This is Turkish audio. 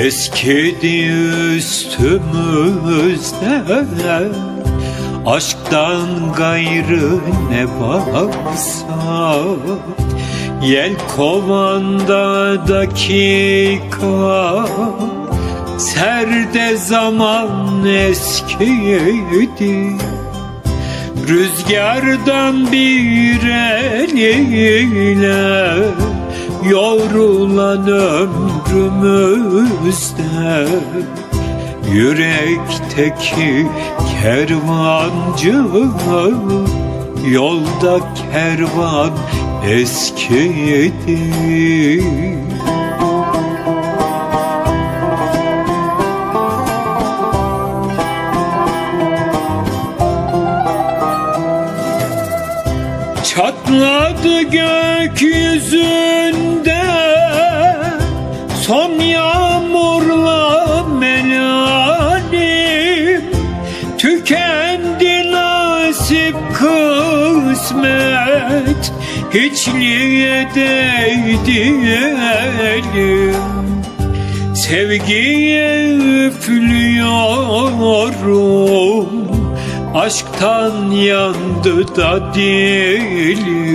Eskidi üstümüzde Aşktan gayrı ne varsa Yel kovanda dakika Serde zaman eskidi Rüzgardan bir eliyle Yorulan ömrümüzde. Yürekteki kervancı Yolda kervan eskidi Çatladı gökyüzünde. Son yağmurla melalim Tükendi nasip kısmet. Hiçliğe değdi elim. Sevgiye üflüyorum Aşktan yandı da dilim